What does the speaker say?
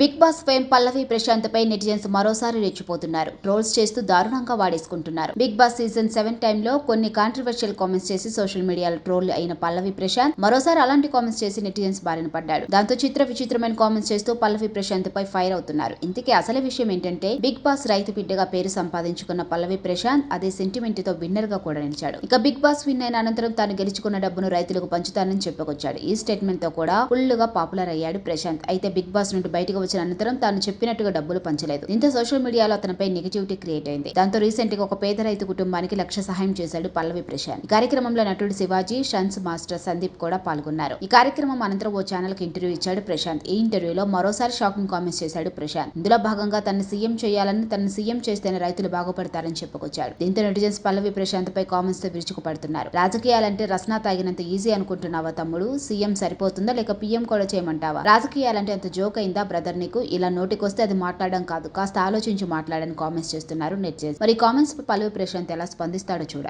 Bigg Boss fame Pallavi Prashanth పై netizens మరోసారి రెచ్చిపోతున్నారు. Trolls చేస్తూ దారుణంగా వాడేసుకుంటున్నారు. బిగ్ బాస్ సీజన్ సెవెన్ టైంలో కొన్ని కాంట్రవర్షియల్ కామెంట్స్ చేసి సోషల్ మీడియాలో ట్రోల్ అయిన పల్లవి ప్రశాంత్ మరోసారి అలాంటి కామెంట్స్ చేసి నెటిజన్స్ బారిన పడ్డాడు. దాంతో చిత్ర విచిత్రమైన కామెంట్స్ చేస్తూ పల్లవి ప్రశాంత్ పై ఫైర్ అవుతున్నారు. ఇంతకీ అసలు విషయం ఏంటంటే బిగ్ బాస్ రైతు బిడ్డగా పేరు సంపాదించుకున్న పల్లవి ప్రశాంత్ అదే సెంటిమెంట్తో విన్నర్గా కూడా నిలిచాడు. ఇక బిగ్ బాస్ విన్ అయిన అనంతరం తాను గెలుచుకున్న డబ్బును రైతులకు పంచుతానని చెప్పుకొచ్చాడు. ఈ స్టేట్మెంట్తో కూడా ఫుల్గా పాపులర్ అయ్యాడు ప్రశాంత్. అయితే బిగ్ బాస్ నుండి బయటకు వచ్చిన అనంతరం తాను చెప్పినట్టుగా డబ్బులు పంచలేదు. దీంతో సోషల్ మీడియాలో అతనిపై నెగిటివిటీ క్రియేట్ అయింది. దాంతో రీసెంట్గా ఒక పేద రైతు కుటుంబానికి లక్ష సహాయం చేశాడు పల్లవి ప్రశాంత్. ఈ కార్యక్రమంలో నటుడు శివాజీ షన్స్ మాస్టర్ సందీప్ కూడా పాల్గొన్నారు. ఈ కార్యక్రమం అనంతరం ఓ ఛానల్కి ఇంటర్వ్యూ ఇచ్చాడు ప్రశాంత్. ఈ ఇంటర్వ్యూలో మరోసారి షాకింగ్ కామెంట్స్ చేశాడు ప్రశాంత్. ఇందులో భాగంగా తనని సీఎం చేయాలని తనని సీఎం చేస్తేనే రైతులు బాగుపడతారని చెప్పుకొచ్చాడు. దీంతో నెటిజన్స్ పల్లవి ప్రశాంత్ పై కామెంట్స్తో విరుచుకుపడుతున్నారు. రాజకీయాలంటే రస్నా తాగినంత ఈజీ అనుకుంటున్నావా తమ్ముడు? సీఎం సరిపోతుందా? లేక పీఎం కూడా చేయమంటావా? రాజకీయాలంటే అంత జోక్ అయిందా బ్రదర్ నీకు ఇలా నోటికొస్తే అది మాట్లాడడం కాదు. కాస్త ఆలోచించి మాట్లాడని కామెంట్స్ చేస్తున్నారు నెటిజన్స్ మరి కామెంట్స్ పల్లవి ప్రశాంత్ ఎలా స్పందిస్తాడో చూడాలి.